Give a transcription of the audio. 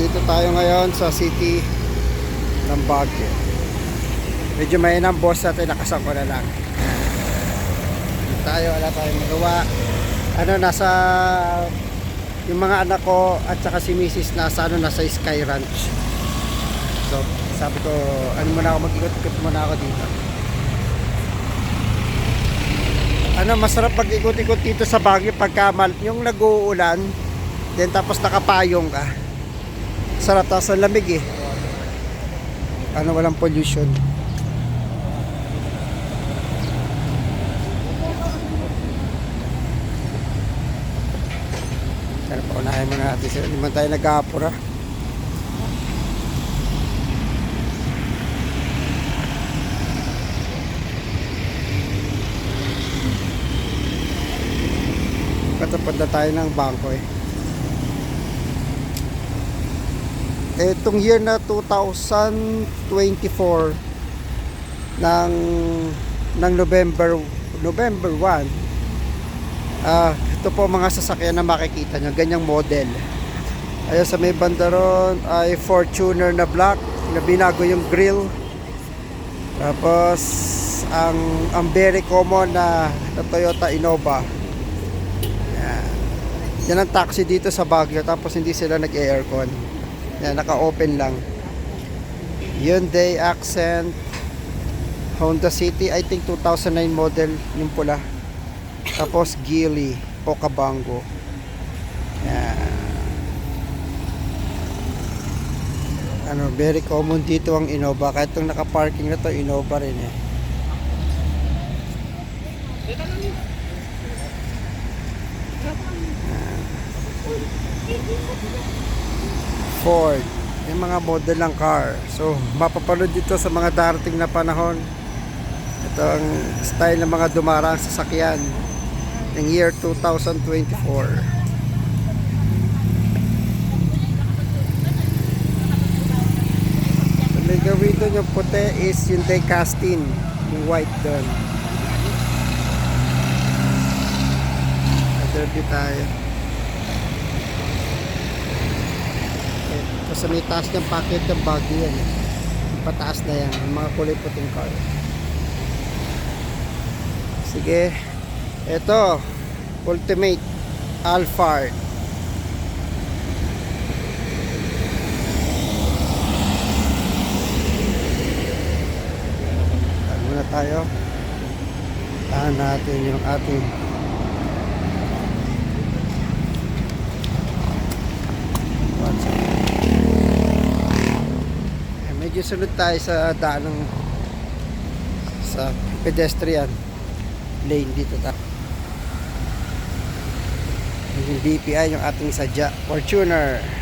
Nandito tayo ngayon sa city ng Baguio. Medyo may boss natin, nakasan ko na lang. Dito tayo, wala tayong magawa. Ano, nasa yung mga anak ko at saka si Mrs. nasa ano, nasa Sky Ranch. So, sabi ko, ano muna ako, mag-ikot-ikot muna ako dito. Ano, masarap pag-ikot-ikot dito sa Baguio pagka yung nag-uulan, then tapos nakapayong ka. Sarap, tapos ang lamig eh. Ano, walang pollution. Pero paunahin muna natin sila. Hindi man tayo nag-aapura. Katapad na tayo ng bangko eh. Etong year na 2024 ng ng November November 1 ah ito po mga sasakyan na makikita nyo ganyang model. Ayun sa may bandaron ay Fortuner na black na binago yung grill. Tapos ang ang very common na, na Toyota Innova. Yan. yan ang taxi dito sa Baguio tapos hindi sila nag-aircon yan naka-open lang. Hyundai Accent Honda City I think 2009 model yung pula. Tapos Geely Okabango yan. Ano very common dito ang Innova. Kahit itong naka-parking na to Innova rin eh Ford yung mga model ng car. So mapapanood dito sa mga darating na panahon. Ito ang style ng mga dumarang sasakyan ng year 2024 So, may gawin doon yung puti is yung die casting yung white doon. Derby tayo Sa may taas ng packet ng bagyo yan. Pataas na yan. Yung mga kulay puting car. Sige. Ito. Ultimate. Alphard. Muna tayo. Tahan natin yung ating WhatsApp. Eh, medyo sunod tayo sa daan ng sa pedestrian lane dito ta. Yung DPI yung ating sadya Fortuner.